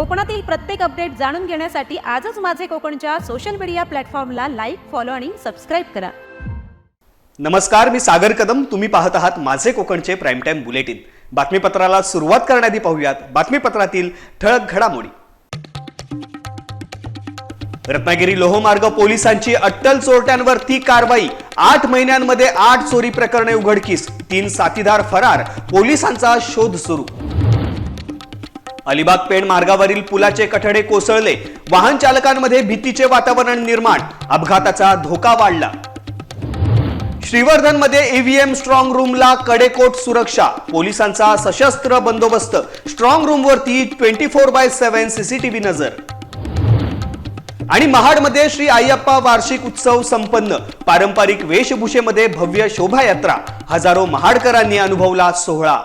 कोकणातील प्रत्येक अपडेट जाणून घेण्यासाठी आजच माझे कोकणच्या सोशल मीडिया प्लॅटफॉर्मला लाईक फॉलो आणि सबस्क्राईब करा. नमस्कार मी सागर कदम. तुम्ही पाहत आहात माझे कोकणचे प्राईम टाइम बुलेटिन बातमीपत्राला सुरुवात करण्याआधी पाहूयात. बातमीपत्रातील ठळक घडामोडी. रत्नागिरी लोहमार्ग पोलिसांची अट्टल चोरट्यांवर ती कारवाई. आठ महिन्यांमध्ये आठ चोरी प्रकरणे उघडकीस. तीन साथीदार फरार. पोलिसांचा शोध सुरू. अलिबाग पेण मार्गावरील पुलाचे कठडे कोसळले. वाहन चालकांमध्ये भीतीचे वातावरण निर्माण. अपघाताचा धोका वाढला. श्रीवर्धनमध्ये ईव्हीएम स्ट्रॉंग रूमला कडेकोट सुरक्षा. पोलिसांचा सशस्त्र बंदोबस्त. Strong रूमवरती twenty four by seven CCTV नजर. आणि महाडमध्ये श्री अय्यप्पा वार्षिक उत्सव संपन्न. पारंपरिक वेशभूषेमध्ये भव्य शोभायात्रा. हजारो महाडकरांनी अनुभवला सोहळा.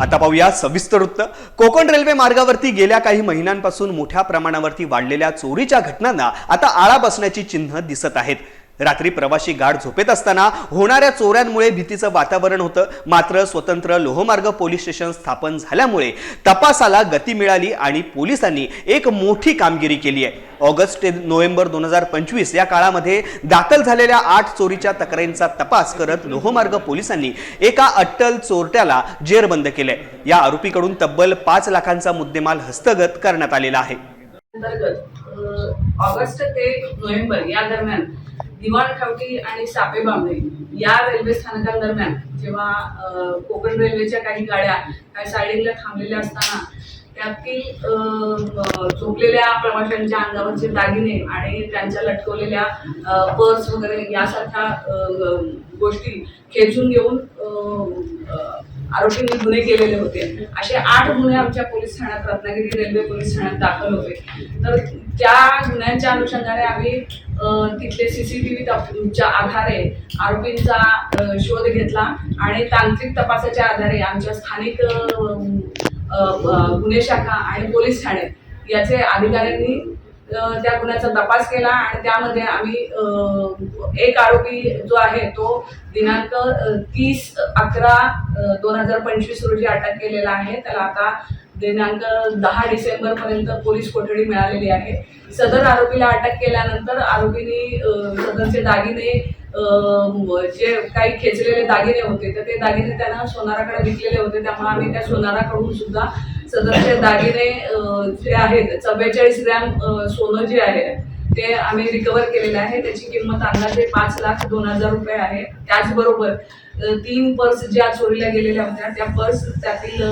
आता पाहूया सविस्तर वृत्त. कोकण रेल्वे मार्गावरती गेल्या काही महिन्यांपासून मोठ्या प्रमाणावरती वाढलेल्या चोरीच्या घटनांना आता आळा बसण्याची चिन्ह दिसत आहेत. रात्री प्रवासी गाढ झोपेत असताना होणाऱ्या चोऱ्यांमुळे भीतीचं वातावरण होतं. मात्र स्वतंत्र लोहमार्ग पोलीस स्टेशन स्थापन झाल्यामुळे तपासाला गती मिळाली आणि पोलिसांनी एक मोठी कामगिरी केली आहे. ऑगस्ट ते नोव्हेंबर दोन हजार पंचवीस या काळामध्ये दाखल झालेल्या आठ चोरीच्या तक्रारींचा तपास करत लोहमार्ग पोलिसांनी एका अट्टल चोरट्याला जेरबंद केलंय. या आरोपीकडून तब्बल पाच लाखांचा मुद्देमाल हस्तगत करण्यात आलेला आहे. ऑगस्ट ते नोव्हेंबर या दरम्यान दिवाण खावटी आणि सापे या रेल्वे स्थानकांदरम्यान जेव्हा कोकण रेल्वेच्या काही गाड्या काही सायडिंगला थांबलेल्या असताना त्यातील झोपलेल्या प्रवाशांच्या अंगावरचे दागिने आणि त्यांच्या लटकवलेल्या पर्स वगैरे यासारख्या गोष्टी खेचून घेऊन आरोपींनी गुन्हे केलेले होते. असे आठ गुन्हे आमच्या पोलीस ठाण्यात रत्नागिरी रेल्वे पोलीस ठाण्यात दाखल होते. तर त्या गुन्ह्यांच्या अनुषंगाने आम्ही तिथले सी सी टी व्हीच्या आधारे आरोपींचा शोध घेतला आणि तांत्रिक तपासाच्या आधारे आमच्या स्थानिक गुन्हे शाखा आणि पोलीस ठाणे याचे अधिकाऱ्यांनी त्या गुन्ह्याचा तपास केला आणि त्यामध्ये आम्ही एक आरोपी जो आहे तो दिनांक तीस अकरा दोन हजार पंचवीस रोजी अटक केलेला आहे. त्याला आता दिनांक दहा डिसेंबर पर्यंत पोलीस कोठडी मिळालेली आहे. सदर आरोपीला अटक केल्यानंतर आरोपीनी सदरचे दागिने जे काही खेचलेले दागिने होते तर ते दागिने त्यांना सोनाराकडे विकलेले होते. त्यामुळे आम्ही त्या सोनाराकडून सुद्धा सदरचे दागिने जे आहेत चव्वेचाळीस ग्रॅम सोनं जे आहे ते आम्ही रिकवर केलेलं आहे. त्याची किंमत अंदाजे पाच लाख दोन हजार रुपये आहे. त्याचबरोबर तीन पर्स ज्या चोरीला गेलेल्या होत्या त्या पर्स त्यातील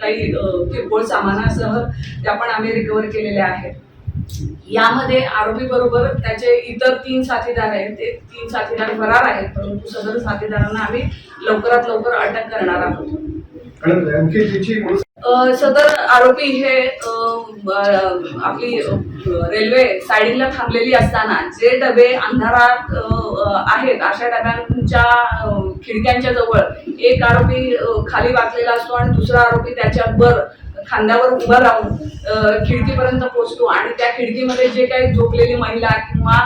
काही किरकोळ सामानासह त्या पण आम्ही रिकवर केलेल्या आहेत. यामध्ये आरोपी बरोबर त्याचे इतर तीन साथीदार आहेत. ते तीन साथीदार फरार आहेत परंतु सदर साथीदारांना आम्ही लवकरात लवकर अटक करणार आहोत. सदर आरोपी हे आपली रेल्वे साईडला थांबलेली असताना जे डबे अंधारात आहेत अशा डब्यांच्या खिडक्यांच्या जवळ एक आरोपी खाली वाकलेला असतो आणि दुसरा आरोपी त्याच्या वर खांद्यावर उभा राहून खिडकीपर्यंत पोहोचतो आणि त्या खिडकीमध्ये जे काही झोपलेली महिला किंवा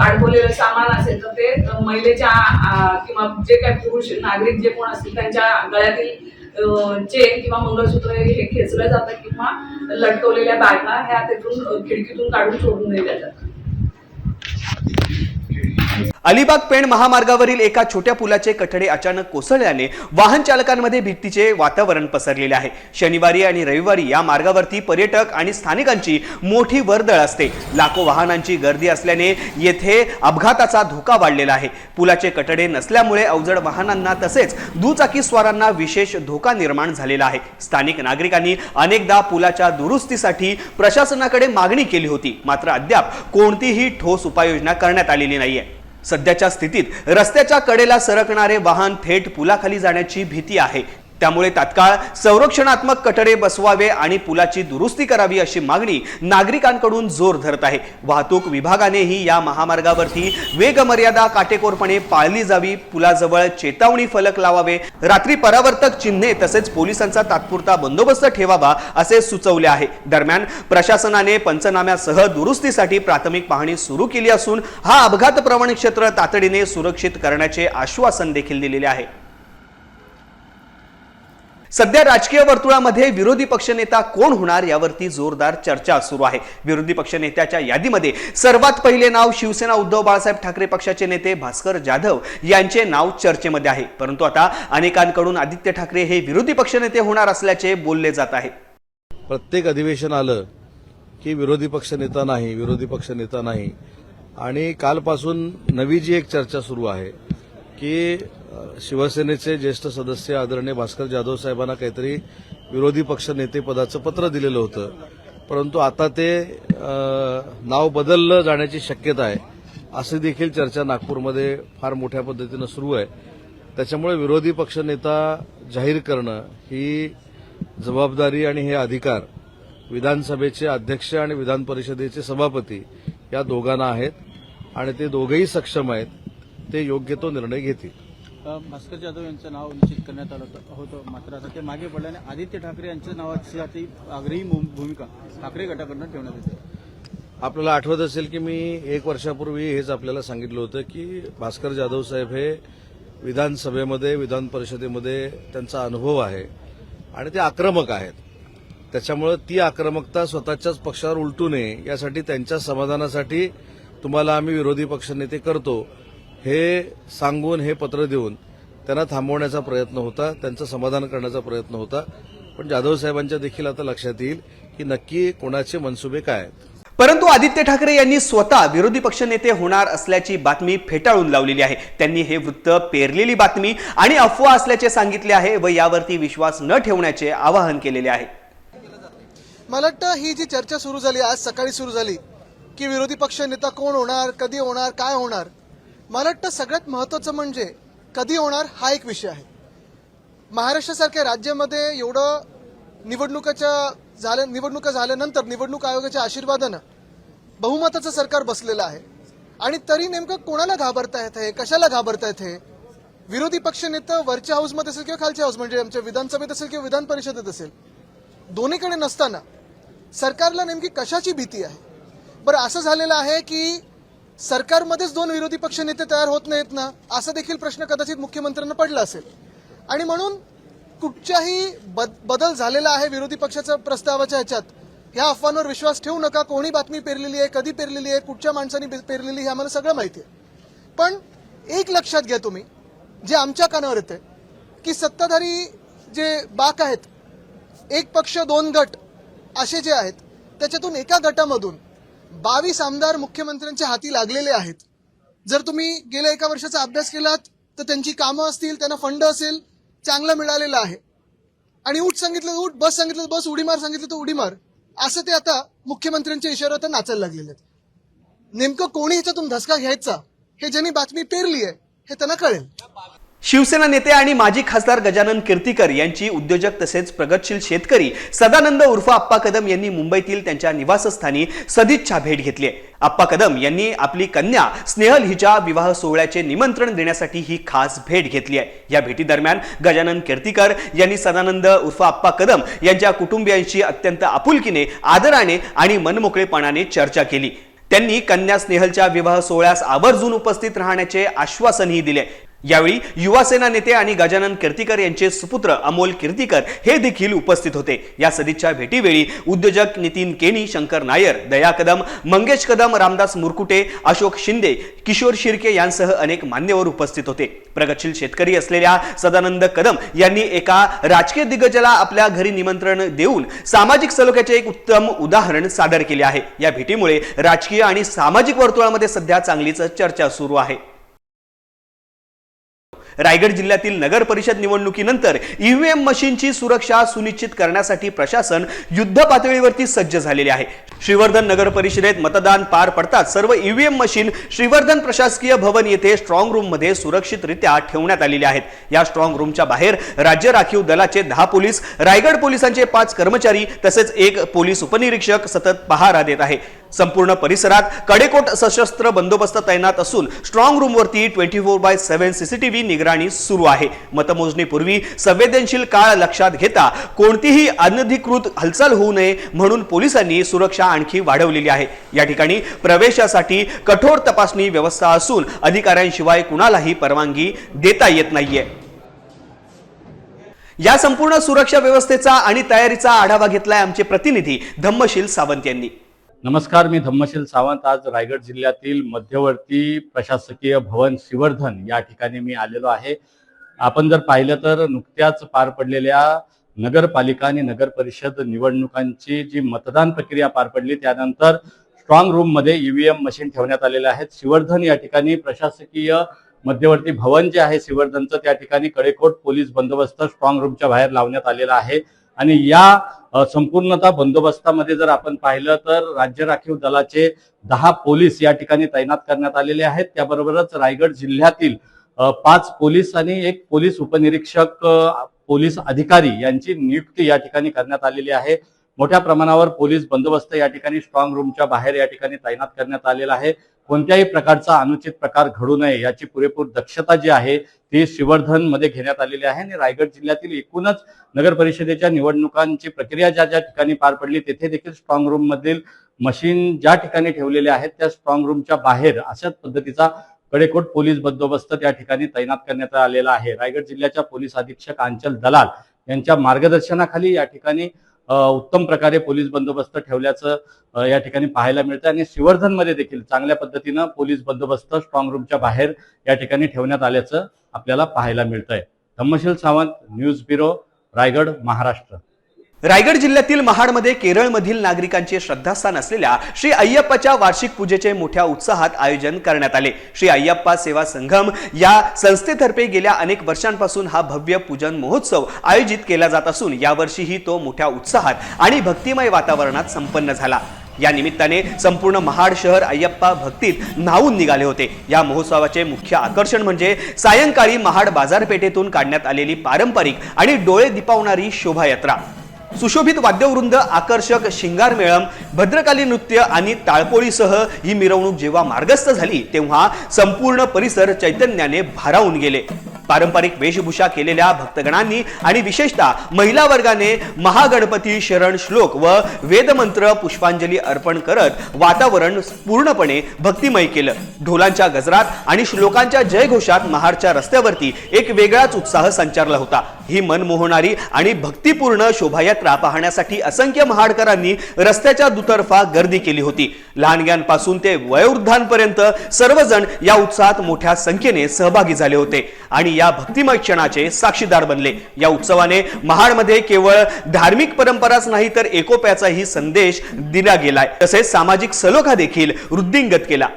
अडकवलेलं सामान असेल तर ते महिलेच्या किंवा जे काही पुरुष नागरिक जे कोण असतील त्यांच्या गळ्यातील चेन किंवा मंगळसूत्र हे खेचलं जातं किंवा लटकवलेल्या बॅगा ह्या तिथून खिडकीतून काढून सोडून दिल्या जातात. अलिबाग पेण महामार्गावरील एका छोट्या पुलाचे कठडे अचानक कोसळल्याने वाहन चालकांमध्ये भीतीचे वातावरण पसरलेले आहे. शनिवारी आणि रविवारी या मार्गावरती पर्यटक आणि स्थानिकांची मोठी वर्दळ असते. लाखो वाहनांची गर्दी असल्याने येथे अपघाताचा धोका वाढलेला आहे. पुलाचे कठडे नसल्यामुळे अवजड वाहनांना तसेच दुचाकी स्वारांना विशेष धोका निर्माण झालेला आहे. स्थानिक नागरिकांनी अनेकदा पुलाच्या दुरुस्तीसाठी प्रशासनाकडे मागणी केली होती. मात्र अद्याप कोणतीही ठोस उपाययोजना करण्यात आलेली नाहीये. सध्याच्या स्थितीत रस्त्याच्या कडेला सरकणारे वाहन थेट पुलाखाली जाण्याची भीती आहे. त्यामुळे तात्काळ संरक्षणात्मक कठडे बसवावे आणि पुलाची दुरुस्ती करावी अशी मागणी नागरिकांकडून जोर धरत आहे. वाहतूक विभागानेही या महामार्गावरती वेग मर्यादा काटेकोरपणे पाळली जावी पुलाजवळ चेतावणी फलक लावावे रात्री परावर्तक चिन्हे तसेच पोलिसांचा तात्पुरता बंदोबस्त ठेवावा असे सुचवले आहे. दरम्यान प्रशासनाने पंचनाम्यासह दुरुस्तीसाठी प्राथमिक पाहणी सुरू केली असून हा अपघात प्रवण क्षेत्र तातडीने सुरक्षित करण्याचे आश्वासन देखील दिलेले आहे. सध्या राजकीय वर्तुळामध्ये विरोधी पक्षनेता कोण होणार यावरती जोरदार चर्चा सुरू आहे. विरोधी पक्षनेत्याच्या यादीमध्ये सर्वात पहिले नाव शिवसेना उद्धव बाळासाहेब ठाकरे पक्षाचे नेते भास्कर जाधव यांचे नाव चर्चेमध्ये आहे. परंतु आता अनेकांकडून आदित्य ठाकरे हे विरोधी पक्षनेते होणार असल्याचे बोलले जात आहे. प्रत्येक अधिवेशन आलं की विरोधी पक्षनेता नाही विरोधी पक्षनेता नाही. आणि कालपासून नवी जी एक चर्चा सुरू आहे की शिवसेनेचे ज्येष्ठ सदस्य आदरणीय भास्कर जाधव साहेबांना काहीतरी विरोधी पक्ष नेतेपदाचं पत्र दिलेलं होतं. परंतु आता ते नाव बदललं जाण्याची शक्यता आहे. अशी देखील चर्चा नागपूरमध्ये फार मोठ्या पद्धतीनं सुरू आहे. त्याच्यामुळे विरोधी पक्षनेता जाहीर करणं ही जबाबदारी आणि हे अधिकार विधानसभेचे अध्यक्ष आणि विधान परिषदेचे सभापती या दोघांना आहेत आणि ते दोघेही सक्षम आहेत ते योग्य तो निर्णय घेतील. भास्कर जाधव यांचं नाव निश्चित करण्यात आलं होतं- मात्र आता ते मागे पडल्याने आदित्य ठाकरे यांच्या नावाची आग्रही भू- भूमिका ठाकरे गटाकडनं ठेवण्यात येते. आपल्याला आठवत असेल की मी एक वर्षापूर्वी हेच आपल्याला सांगितलं होतं की भास्कर जाधव साहेब हे विधानसभेमध्ये विधान परिषदेमध्ये त्यांचा अनुभव आहे आणि ते आक्रमक आहेत. त्याच्यामुळे ती आक्रमकता स्वतःच्याच पक्षावर उलटू नये यासाठी त्यांच्या समाधानासाठी तुम्हाला आम्ही विरोधी पक्षनेते करतो. हे सांगून हे पत्र देऊन त्यांना थांबवण्याचा प्रयत्न होता त्यांचं समाधान करण्याचा प्रयत्न होता. पण जाधव साहेबांच्या देखील आता लक्षात येईल की नक्की कोणाचे मनसुबे काय आहेत. परंतु आदित्य ठाकरे यांनी स्वतः विरोधी पक्षनेते होणार असल्याची बातमी फेटाळून लावलेली आहे. त्यांनी हे वृत्त पेरलेली बातमी आणि अफवा असल्याचे सांगितले आहे व यावरती विश्वास न ठेवण्याचे आवाहन केलेले आहे. मला वाटतं ही जी चर्चा सुरू झाली आज सकाळी सुरू झाली की विरोधी पक्ष नेता कोण होणार कधी होणार काय होणार मला वाटतं सगळ्यात महत्त्वाचं म्हणजे कधी होणार हा एक विषय आहे. महाराष्ट्रासारख्या राज्यामध्ये एवढं निवडणुकाच्या झाल्या निवडणुका झाल्यानंतर निवडणूक आयोगाच्या आशीर्वादानं बहुमताचं सरकार बसलेलं आहे. आणि तरी नेमकं कोणाला घाबरता हे आहे कशाला घाबरता हे आहे? विरोधी पक्ष नेतं वरच्या हाऊसमध्ये असेल किंवा खालच्या हाऊस म्हणजे आमच्या विधानसभेत असेल किंवा विधान परिषदेत असेल दोन्हीकडे नसताना सरकारला नेमकी कशाची भीती आहे? बरं असं झालेलं आहे की सरकारमध्येच दोन विरोधी पक्ष नेते तयार होत नाहीत ना असा देखील प्रश्न कदाचित मुख्यमंत्र्यांना पडला असेल. आणि म्हणून कुठच्याही बद- बदल झालेला आहे विरोधी पक्षाच्या प्रस्तावाच्या ह्याच्यात ह्या अफवांवर विश्वास ठेवू नका कोणी बातमी पेरलेली आहे कधी पेरलेली आहे कुठच्या माणसांनी पेरलेली हे आम्हाला सगळं माहिती आहे. पण एक लक्षात घ्या तुम्ही जे आमच्या कानावर येते की सत्ताधारी जे बाक आहेत एक पक्ष दोन गट असे जे आहेत त्याच्यातून एका गटामधून बावीस आमदार मुख्यमंत्र्यांच्या हाती लागलेले आहेत. जर तुम्ही गेल्या एका वर्षाचा अभ्यास केलात तर त्यांची कामं असतील त्यांना फंड असेल चांगलं मिळालेलं आहे. आणि उठ सांगितलं तर उठ बस सांगितलं बस उडी मार सांगितलं तर उडी मार. असं ते आता मुख्यमंत्र्यांच्या इशाऱ्यावर नाचायला लागलेले आहेत. नेमकं कोणी ह्याच्यातून धसका घ्यायचा हे ज्यांनी बातमी पेरली आहे हे त्यांना कळेल. शिवसेना नेते आणि माजी खासदार गजानन कीर्तीकर यांची उद्योजक तसेच प्रगतशील शेतकरी सदानंद उर्फ आप्पा कदम यांनी मुंबईतील त्यांच्या निवासस्थानी सदिच्छा भेट घेतली आप्पा कदम यांनी आपली कन्या स्नेहल हिच्या विवाह सोहळ्याचे निमंत्रण देण्यासाठी ही खास भेट घेतली आहे. या भेटीदरम्यान गजानन कीर्तीकर यांनी सदानंद उर्फ आप्पा कदम यांच्या कुटुंबियांशी अत्यंत आपुलकीने आदराने आणि मनमोकळेपणाने चर्चा केली. त्यांनी कन्या स्नेहलच्या विवाह सोहळ्यास आवर्जून उपस्थित राहण्याचे आश्वासनही दिले. यावेळी युवासेना नेते आणि गजानन कीर्तीकर यांचे सुपुत्र अमोल कीर्तीकर हे देखील उपस्थित होते. या सदिच्छा भेटीवेळी उद्योजक नितीन केणी शंकर नायर दया कदम मंगेश कदम रामदास मुरकुटे अशोक शिंदे किशोर शिर्के यांसह अनेक मान्यवर उपस्थित होते. प्रगतशील शेतकरी असलेल्या सदानंद कदम यांनी एका राजकीय दिग्गजाला आपल्या घरी निमंत्रण देऊन सामाजिक सलोख्याचे एक उत्तम उदाहरण सादर केले आहे. या भेटीमुळे राजकीय आणि सामाजिक वर्तुळामध्ये सध्या चांगलीच चर्चा सुरू आहे. रायगड जिल्ह्यातील नगर परिषद निवडणुकीनंतर ईव्हीएम मशीनची सुरक्षा सुनिश्चित करण्यासाठी प्रशासन युद्ध पातळीवरती सज्ज झालेले आहे. श्रीवर्धन नगर परिषदेत मतदान पार पडताच सर्व ईव्हीएम मशीन श्रीवर्धन प्रशासकीय भवन येथे स्ट्रॉंग रूममध्ये सुरक्षितरित्या ठेवण्यात आलेले आहेत. या स्ट्रॉंग रूमच्या बाहेर राज्य राखीव दलाचे दहा पोलीस रायगड पोलिसांचे पाच कर्मचारी तसेच एक पोलीस उपनिरीक्षक सतत पहारा देत आहे. संपूर्ण परिसरात कडेकोट सशस्त्र बंदोबस्त तैनात असून strong रूमवरती twenty four by seven CCTV निगराणी सुरू आहे. मतमोजणीपूर्वी संवेदनशील काळ लक्षात घेता कोणतीही अनधिकृत हालचाल होऊ नये म्हणून पोलिसांनी सुरक्षा आणखी वाढवलेली आहे. या ठिकाणी प्रवेशासाठी कठोर तपासणी व्यवस्था असून अधिकाऱ्यांशिवाय कुणालाही परवानगी देता येत नाहीये. या संपूर्ण सुरक्षा व्यवस्थेचा आणि तयारीचा आढावा घेतलाय आमचे प्रतिनिधी धम्मशील सावंत यांनी. नमस्कार मी धम्मशील सावंत. आज रायगड जिल्ह्यातील मध्यवर्ती प्रशासकीय भवन शिवर्धन या ठिकाणी मी आलेलो आहे. आपण जर पाहिलं तर नुकत्याच पार पडलेल्या नगरपालिका आणि नगर परिषद निवडणुकांची जी मतदान प्रक्रिया पार पडली त्यानंतर स्ट्रॉंग रूममध्ये ईव्हीएम मशीन ठेवण्यात आलेले आहेत. शिवर्धन या ठिकाणी प्रशासकीय मध्यवर्ती भवन जे आहे श्रीवर्धनचं त्या ठिकाणी कडेकोट पोलीस बंदोबस्त स्ट्रॉंग रूमच्या बाहेर लावण्यात आलेला आहे. आणि या संपूर्णतः बंदोबस्तामध्ये जर आपण पाहिलं तर राज्य राखीव दलाचे दहा पोलीस या ठिकाणी तैनात करण्यात आलेले आहेत. त्याबरोबरच रायगड जिल्ह्यातील पाच पोलीस आणि एक पोलीस उपनिरीक्षक पोलीस अधिकारी यांची नियुक्ती या ठिकाणी करण्यात आलेली आहे. मोठ्या प्रमाणावर पोलीस बंदोबस्त या ठिकाणी स्ट्रॉंग रूमच्या बाहेर या ठिकाणी तैनात करण्यात आलेला आहे. कोणत्याही प्रकारचा अनुचित प्रकार घडू नये याची पुरेपूर दक्षता जी आहे ती शिवर्धनमध्ये घेण्यात आलेली आहे. आणि रायगड जिल्ह्यातील एकूणच नगर परिषदेच्या निवडणुकांची प्रक्रिया ज्या ज्या ठिकाणी पार पडली तेथे देखील स्ट्रॉंग रूम मधील मशीन ज्या ठिकाणी ठेवलेले आहेत त्या स्ट्रॉंग रूमच्या बाहेर अशाच पद्धतीचा कडेकोट पोलीस बंदोबस्त त्या ठिकाणी तैनात करण्यात आलेला आहे. रायगड जिल्ह्याच्या पोलीस अधीक्षक अंचल दलाल यांच्या मार्गदर्शनाखाली या ठिकाणी उत्तम प्रकारे पोलीस बंदोबस्त ठेवल्याचं या ठिकाणी पाहायला मिळतं आणि शिवर्धनमध्ये देखील चांगल्या पद्धतीनं पोलीस बंदोबस्त स्ट्रॉंग रूमच्या बाहेर या ठिकाणी ठेवण्यात आल्याचं आपल्याला पाहायला मिळतंय. Dhammashil Sawant news bureau Raigad Maharashtra. Raigad जिल्ह्यातील महाडमध्ये केरळमधील नागरिकांचे श्रद्धास्थान असलेल्या श्री अय्यप्पाच्या वार्षिक पूजेचे मोठ्या उत्साहात आयोजन करण्यात आले. श्री अय्यप्पा सेवा संघम या संस्थेतर्फे गेल्या अनेक वर्षांपासून हा भव्य पूजन महोत्सव आयोजित केला जात असून यावर्षीही तो मोठ्या उत्साहात आणि भक्तिमय वातावरणात संपन्न झाला. या निमित्ताने संपूर्ण महाड शहर अय्यप्पा भक्तीत न्हावून निघाले होते. या महोत्सवाचे मुख्य आकर्षण म्हणजे सायंकाळी महाड बाजारपेठेतून काढण्यात आलेली पारंपरिक आणि डोळे दिपावणारी शोभायात्रा. सुशोभित वाद्यवृंद आकर्षक शिंगार मेळम भद्रकाली नृत्य आणि ताळपोळीसह ही मिरवणूक जेव्हा मार्गस्थ झाली तेव्हा संपूर्ण परिसर चैतन्याने भारावून गेले. पारंपरिक वेशभूषा केलेल्या भक्तगणांनी आणि विशेषतः महिला वर्गाने महागणपती शरण श्लोक व वेदमंत्र पुष्पांजली अर्पण करत वातावरण पूर्णपणे भक्तिमय केलं. ढोलांच्या गजरात आणि श्लोकांच्या जयघोषात महाडच्या रस्त्यावरती एक वेगळाच उत्साह संचारला होता. ही मनमोहणारी आणि भक्तिपूर्ण शोभायात्रा पाहण्यासाठी असंख्य महाडकरांनी रस्त्याच्या दुतर्फा गर्दी केली होती. लहानग्यांपासून ते वयोवृद्धांपर्यंत सर्वजण या उत्साहात मोठ्या संख्येने सहभागी झाले होते. आणि या भक्तिमय क्षणाचे साक्षीदार बनले. या उत्सवाने महाडमध्ये केवळ धार्मिक परंपराच नाही तर एकोप्याचाही संदेश दिला गेलाय. तसेच सामाजिक सलोखा देखील वृद्धिंगत केला.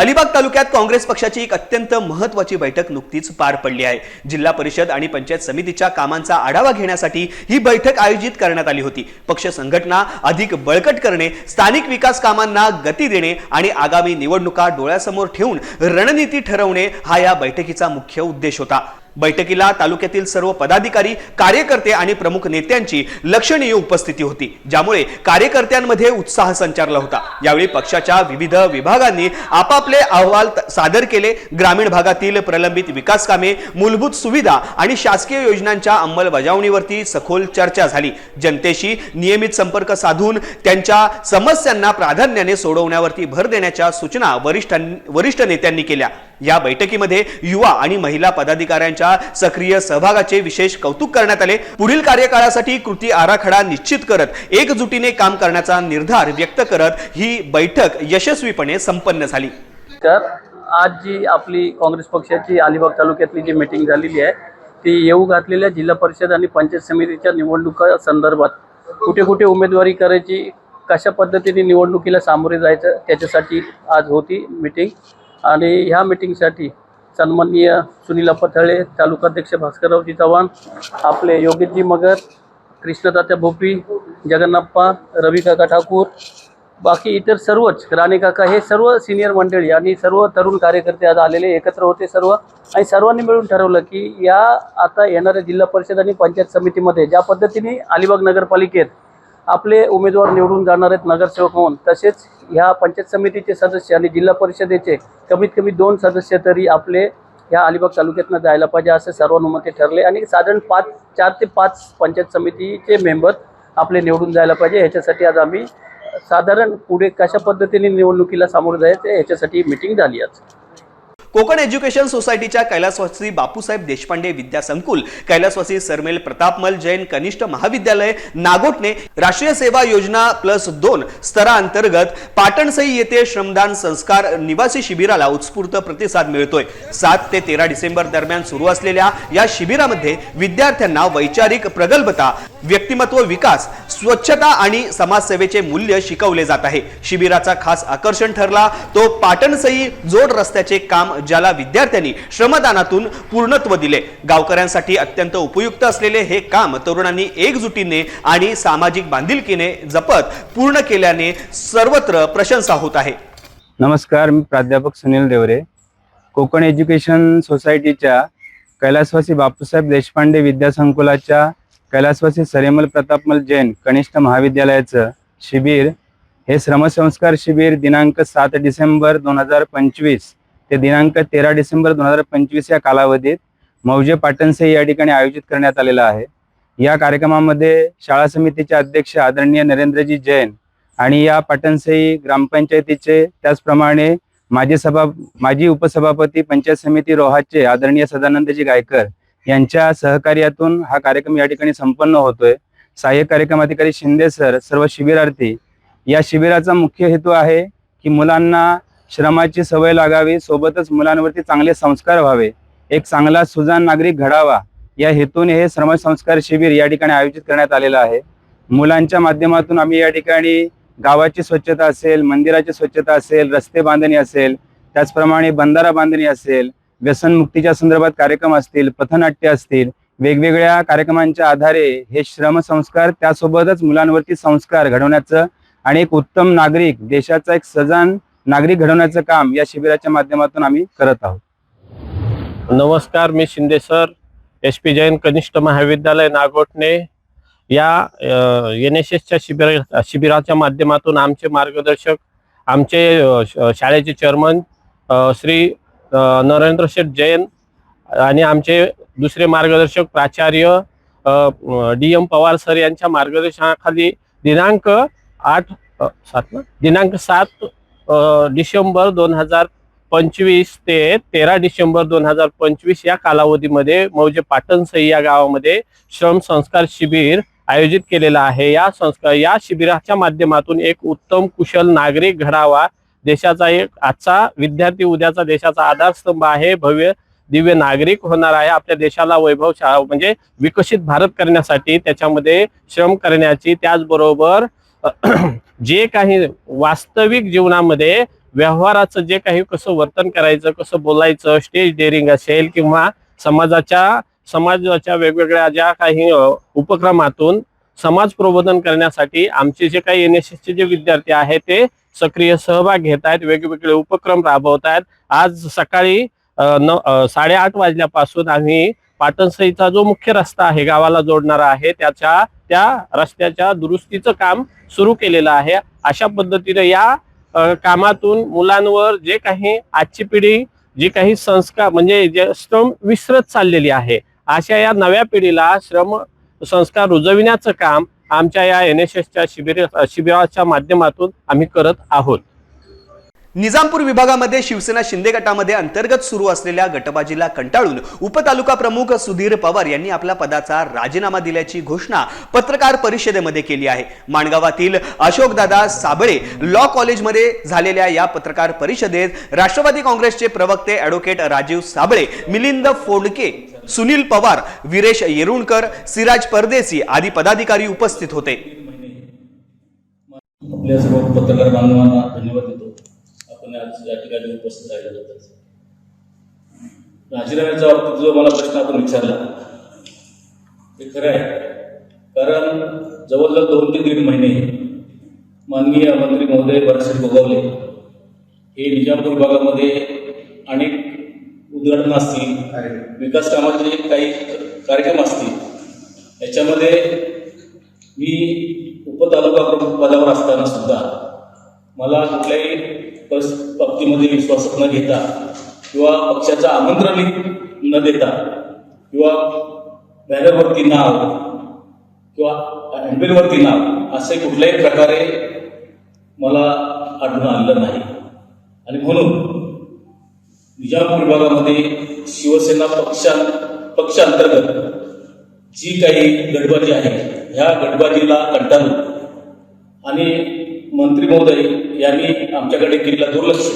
अलिबाग तालुक्यात काँग्रेस पक्षाची एक अत्यंत महत्वाची बैठक नुकतीच पार पडली आहे. जिल्हा परिषद आणि पंचायत समितीच्या कामांचा आढावा घेण्यासाठी ही बैठक आयोजित करण्यात आली होती. पक्ष संघटना अधिक बळकट करणे स्थानिक विकास कामांना गती देणे आणि आगामी निवडणुका डोळ्यासमोर ठेवून रणनीती ठरवणे हा या बैठकीचा मुख्य उद्देश होता. बैठकीला तालुक्यातील सर्व पदाधिकारी कार्यकर्ते आणि प्रमुख नेत्यांची लक्षणीय उपस्थिती होती ज्यामुळे कार्यकर्त्यांमध्ये उत्साह संचारला होता. यावेळी पक्षाच्या विविध विभागांनी आपापले अहवाल सादर केले. ग्रामीण भागातील प्रलंबित विकास कामे मूलभूत सुविधा आणि शासकीय योजनांच्या अंमलबजावणीवरती सखोल चर्चा झाली. जनतेशी नियमित संपर्क साधून त्यांच्या समस्यांना प्राधान्याने सोडवण्यावरती भर देण्याच्या सूचना वरिष्ठ वरिष्ठ नेत्यांनी केल्या. या बैठकीमध्ये युवा आणि महिला पदाधिकाऱ्यांच्या सक्रिय सहभागाचे विशेष कौतुक करण्यात आले. पुढील कार्यकाळासाठी कृती आराखडा निश्चित करत एकजुटीने काम करण्याचा निर्धार व्यक्त करत ही बैठक यशस्वीपणे संपन्न झाली. तर आज जी आपली काँग्रेस पक्षाची अलिबाग तालुक्यातली जी मीटिंग झालेली आहे ती येऊ घातलेल्या जिल्हा परिषद आणि पंचायत समितीच्या निवडणुका संदर्भात कुठे कुठे उमेदवारी करायची कशा पद्धतीने निवडणुकीला सामोरे जायचं त्याच्यासाठी आज होती मीटिंग आणि ह्या मिटिंगसाठी सन्माननीय सुनील पथळे तालुकाध्यक्ष भास्कररावजी चव्हाण आपले योगेशजी मगर कृष्णदात्या भोपी जगन्नाप्पा रवी काका ठाकूर बाकी इतर सर्वच राणेकाका हे सर्व सिनियर मंडळी आणि सर्व तरुण कार्यकर्ते आज आलेले एकत्र होते सर्व. आणि सर्वांनी मिळून ठरवलं की या आता येणाऱ्या जिल्हा परिषद आणि पंचायत समितीमध्ये ज्या पद्धतीने अलिबाग नगरपालिकेत आपले उमेदवार निवडून जाणार आहेत नगरसेवक म्हणून. तसेच ह्या पंचायत समितीचे सदस्य आणि जिल्हा परिषदेचे कमीत कमी दोन सदस्य तरी आपले ह्या अलिबाग तालुक्यातनं जायला पाहिजे असे सर्वानुमते ठरले आणि साधारण पाच चार ते पाच पंचायत समितीचे मेंबर आपले निवडून जायला पाहिजे. ह्याच्यासाठी आज आम्ही साधारण पुढे कशा पद्धतीने निवडणुकीला सामोरं जायचं ह्याच्यासाठी मिटिंग झाली आज. कोकण एज्युकेशन सोसायटीच्या कैलासवासी बापूसाहेब देशपांडे विद्या संकुल कैलासवासी सरमेल प्रतापमल जैन कनिष्ठ महाविद्यालय नागोटने राष्ट्रीय सेवा योजना प्लस दोन स्तराअंतर्गत पाटणसई येथे श्रमदान संस्कार निवासी शिबिराला उत्स्फूर्त प्रतिसाद मिळतोय. सात ते तेरा डिसेंबर दरम्यान सुरू असलेल्या या शिबिरामध्ये विद्यार्थ्यांना वैचारिक प्रगल्भता व्यक्तिमत्व विकास स्वच्छता आणि समाजसेवेचे मूल्य शिकवले जात आहे. शिबिराचा खास आकर्षण ठरला तो पाटणसई जोड रस्त्याचे काम ज्याला विद्यार्थ्यांनी श्रमदानातून पूर्णत्व दिले. गावकऱ्यांसाठी अत्यंत उपयुक्त असलेले हे काम तरुणांनी एकजुटीने आणि सामाजिक बांधिलकीने जपत पूर्ण केल्याने सर्वत्र प्रशंसा होत आहे. नमस्कार मी प्राध्यापक सुनील देवरे. कोकण एज्युकेशन सोसायटीच्या कैलासवासी बापूसाहेब देशपांडे विद्यासंकुलाच्या कैलासवासी सरेमल प्रतापमल जैन कनिष्ठ महाविद्यालयाचं शिबिर. हे श्रमसंस्कार शिबिर दिनांक सात डिसेंबर दोन हजार पंचवीस. ते दिनांक तेरा डिसेंबर दोन हजार पंचवीस या कालावधीत मौजे पाटणसे या ठिकाणी आयोजित करण्यात आलेला आहे. या कार्यक्रमामध्ये शाळा समितीचे अध्यक्ष आदरणीय नरेंद्रजी जैन आणि या पाटणसई ग्रामपंचायतीचे त्याचप्रमाणे माजी सभा माजी उपसभापती पंचायत समिती रोहाचे आदरणीय सदानंदजी गायकर यांच्या सहकार्यातून हा कार्यक्रम या ठिकाणी संपन्न होतोय. सहाय्यक कार्यक्रम अधिकारी शिंदे सर सर्व शिबिरार्थी. या शिबिराचा मुख्य हेतू आहे की मुलांना श्रमाची सवय लागावी सोबतच मुलांवरती चांगले संस्कार व्हावे. एक चांगला सुजाण नागरिक घडावा. या हेतूने हे श्रमसंस्कार शिबिर या ठिकाणी आयोजित करण्यात आलेलं आहे. मुलांच्या माध्यमातून आम्ही या ठिकाणी गावाची स्वच्छता असेल मंदिराची स्वच्छता असेल रस्ते बांधणी असेल त्याचप्रमाणे बंधारा बांधणी असेल व्यसनमुक्तीच्या संदर्भात कार्यक्रम असतील पथनाट्य असतील वेगवेगळ्या कार्यक्रमांच्या आधारे हे श्रमसंस्कार त्यासोबतच मुलांवरती संस्कार घडवण्याचं आणि एक उत्तम नागरिक देशाचा एक सजान नागरिक घडवण्याचं काम या शिबिराच्या माध्यमातून आम्ही करत आहोत. नमस्कार मी Shinde sir S P Jain कनिष्ठ महाविद्यालय नागोठणे या एन एस एसच्या शिबिरा शिबिराच्या माध्यमातून आमचे मार्गदर्शक आमचे शाळेचे चेअरमन श्री नरेंद्र शेठ जैन आणि आमचे दुसरे मार्गदर्शक प्राचार्य डी एम पवार सर यांच्या मार्गदर्शनाखाली दिनांक आठ सात ना? दिनांक सात डिसेंबर दोन हजार पंचवीस ते तेरा डिसेंबर दोन हजार पंचवीस या कालावधीमध्ये मौजे पाटणसई या गावामध्ये श्रम संस्कार शिबिर आयोजित केलेला आहे. या संस्कार या शिबिराच्या माध्यमातून एक उत्तम कुशल नागरिक घडावा देशाचा एक आजचा विद्यार्थी उद्याचा देशाचा आधारस्तंभ आहे. भव्य दिव्य नागरिक होणार आहे. आपल्या देशाला वैभव म्हणजे विकसित भारत करण्यासाठी त्याच्यामध्ये श्रम करण्याची त्याचबरोबर जे काही वास्तविक जीवनामध्ये व्यवहाराचं जे काही कसं वर्तन करायचं कसं बोलायचं स्टेज डेअरिंग असेल किंवा समाजाच्या समाजाच्या वेगवेगळ्या ज्या काही उपक्रमातून समाज प्रबोधन करण्यासाठी आमचे जे काही एन एस एसचे जे विद्यार्थी आहेत ते सक्रिय सहभाग घेत आहेत वेगवेगळे उपक्रम राबवत आहेत आज सकाळी न साडेआठ वाजल्यापासून आम्ही पाटणसईचा जो मुख्य रस्ता आहे गावाला जोडणारा आहे त्याच्या त्या रस्त्याच्या दुरुस्तीचं काम सुरू केलेलं आहे. अशा पद्धतीने या कामातून मुलांवर जे काही आजची पिढी जी काही संस्कार म्हणजे जे श्रम विसरत चाललेली आहे अशा या नव्या पिढीला श्रम संस्कार रुजविण्याचं काम आमच्या या एन एस एसच्या शिबिर शिबिराच्या माध्यमातून आम्ही करत आहोत. निजामपूर विभागामध्ये शिवसेना शिंदे गटामध्ये अंतर्गत सुरू असलेल्या गटबाजीला कंटाळून उपतालुका प्रमुख सुधीर पवार यांनी आपल्या पदाचा राजीनामा दिल्याची घोषणा पत्रकार परिषदेमध्ये केली आहे. माणगावातील अशोकदादा साबळे लॉ कॉलेजमध्ये झालेल्या या पत्रकार परिषदेत राष्ट्रवादी काँग्रेसचे प्रवक्ते ॲडव्होकेट राजीव साबळे मिलिंद फोंडके सुनील पवार विरेश येरुणकर सिराज परदेसी आदी पदाधिकारी उपस्थित होते. आपल्या सर्व पत्रकार बांधवांना धन्यवाद देतो. आपण आज या ठिकाणी उपस्थित राहिल्याबद्दल राजीनाम्याच्या बाबतीत जो मला प्रश्न आपण विचारला ते खरं आहे. कारण जवळजवळ दोन ते दीड महिने माननीय मंत्री महोदय बराचसे गोगावले हे निजामपूर विभागामध्ये अनेक उद्घाटनं असतील विकास कामाचे काही कार्यक्रम असतील याच्यामध्ये मी उपतालुका प्रमुख पदावर असताना सुद्धा मला कुठल्याही बाबतीमध्ये विश्वासात न घेता किंवा पक्षाचं आमंत्रण न देता किंवा बॅनरवरती नाव किंवा हँडबिलवरती नाव असे कुठल्याही प्रकारे मला आढळून आलेलं नाही. आणि म्हणून विजापूर विभागामध्ये शिवसेना पक्षा पक्षांतर्गत जी काही गडबाजी आहे ह्या गडबाजीला कंटाळून आणि मंत्री महोदय यांनी आमच्याकडे केलेला दुर्लक्ष.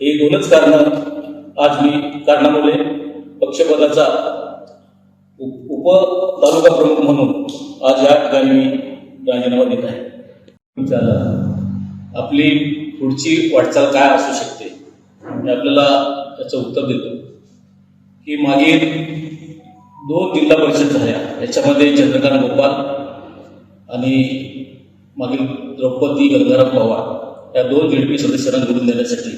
हे दोनच कारणं आज मी कारणामुळे पक्षपदाचा उप उप तालुका प्रमुख म्हणून आज या ठिकाणी मी राजीनामा देत आहे. आपली पुढची वाटचाल काय असू शकते मी आपल्याला त्याचं उत्तर देतो. की मागील दोन जिल्हा परिषद झाल्या. याच्यामध्ये चंद्रकांत गोपाल आणि मागील द्रौपदी गंगाराम पवार या दोन जेडपी सदस्यांना निवडून देण्यासाठी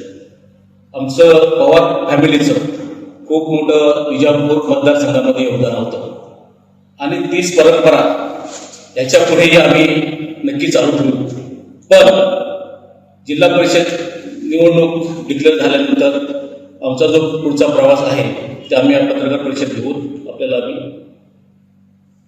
आमचं पवार फॅमिलीचं खूप मोठं विजापूर मतदारसंघामध्ये योगदान होतं. आणि तीच परंपरा याच्या पुढेही आम्ही नक्की चालू ठेवू. पण जिल्हा परिषद निवडणूक डिक्लेअर झाल्यानंतर आमचा जो पुढचा प्रवास आहे ते आम्ही पत्रकार परिषद घेऊन आपल्याला आम्ही